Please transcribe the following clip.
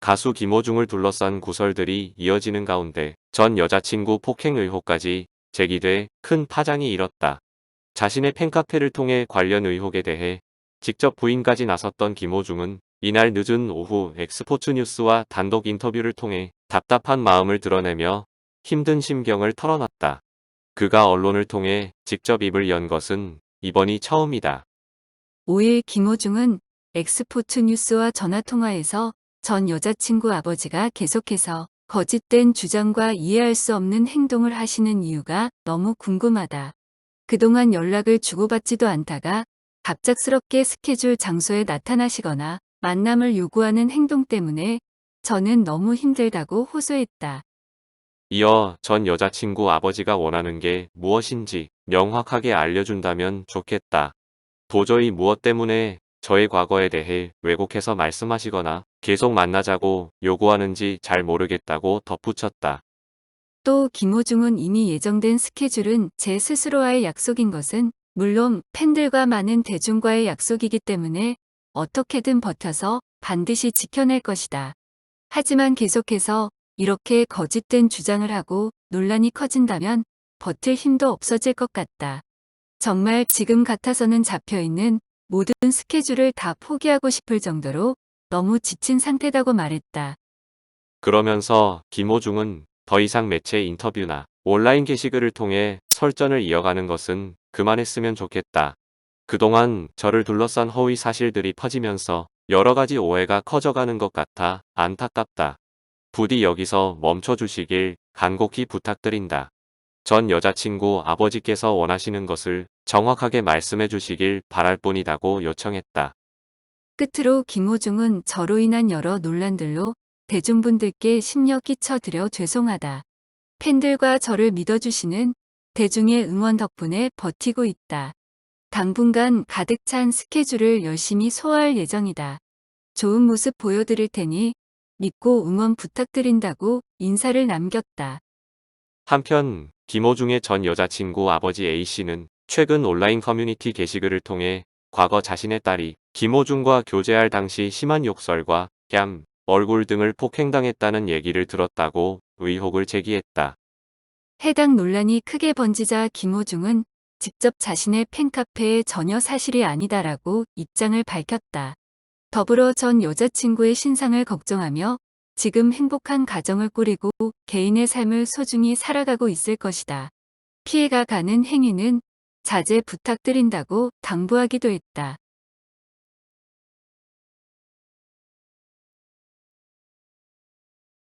가수 김호중을 둘러싼 구설들이 이어지는 가운데 전 여자친구 폭행 의혹까지 제기돼 큰 파장이 일었다. 자신의 팬카페를 통해 관련 의혹에 대해 직접 부인까지 나섰던 김호중은 이날 늦은 오후 엑스포츠 뉴스와 단독 인터뷰를 통해 답답한 마음을 드러내며 힘든 심경을 털어놨다. 그가 언론을 통해 직접 입을 연 것은 이번이 처음이다. 5일 김호중은 엑스포츠 뉴스와 전화통화에서 전 여자친구 아버지가 계속해서 거짓된 주장과 이해할 수 없는 행동을 하시는 이유가 너무 궁금하다. 그동안 연락을 주고받지도 않다가 갑작스럽게 스케줄 장소에 나타나시거나 만남을 요구하는 행동 때문에 저는 너무 힘들다고 호소했다. 이어 전 여자친구 아버지가 원하는 게 무엇인지 명확하게 알려준다면 좋겠다. 도저히 무엇 때문에 저의 과거에 대해 왜곡해서 말씀하시거나 계속 만나자고 요구하는지 잘 모르겠다고 덧붙였다. 또 김호중은 이미 예정된 스케줄은 제 스스로와의 약속인 것은 물론 팬들과 많은 대중과의 약속이기 때문에 어떻게든 버텨서 반드시 지켜낼 것이다. 하지만 계속해서 이렇게 거짓된 주장을 하고 논란이 커진다면 버틸 힘도 없어질 것 같다. 정말 지금 같아서는 잡혀있는 모든 스케줄을 다 포기하고 싶을 정도로 너무 지친 상태다고 말했다. 그러면서 김호중은 더 이상 매체 인터뷰나 온라인 게시글을 통해 설전을 이어가는 것은 그만했으면 좋겠다. 그동안 저를 둘러싼 허위 사실들이 퍼지면서 여러 가지 오해가 커져가는 것 같아 안타깝다. 부디 여기서 멈춰주시길 간곡히 부탁드린다. 전 여자친구 아버지께서 원하시는 것을 정확하게 말씀해 주시길 바랄 뿐이다고 요청했다. 끝으로 김호중은 저로 인한 여러 논란들로 대중분들께 심려 끼쳐드려 죄송하다. 팬들과 저를 믿어주시는 대중의 응원 덕분에 버티고 있다. 당분간 가득 찬 스케줄을 열심히 소화할 예정이다. 좋은 모습 보여드릴 테니 믿고 응원 부탁드린다고 인사를 남겼다. 한편 김호중의 전 여자친구 아버지 A씨는 최근 온라인 커뮤니티 게시글을 통해 과거 자신의 딸이 김호중과 교제할 당시 심한 욕설과 뺨, 얼굴 등을 폭행당했다는 얘기를 들었다고 의혹을 제기했다. 해당 논란이 크게 번지자 김호중은 직접 자신의 팬카페에 전혀 사실이 아니다라고 입장을 밝혔다. 더불어 전 여자친구의 신상을 걱정하며 지금 행복한 가정을 꾸리고 개인의 삶을 소중히 살아가고 있을 것이다. 피해가 가는 행위는 자제 부탁드린다고 당부하기도 했다.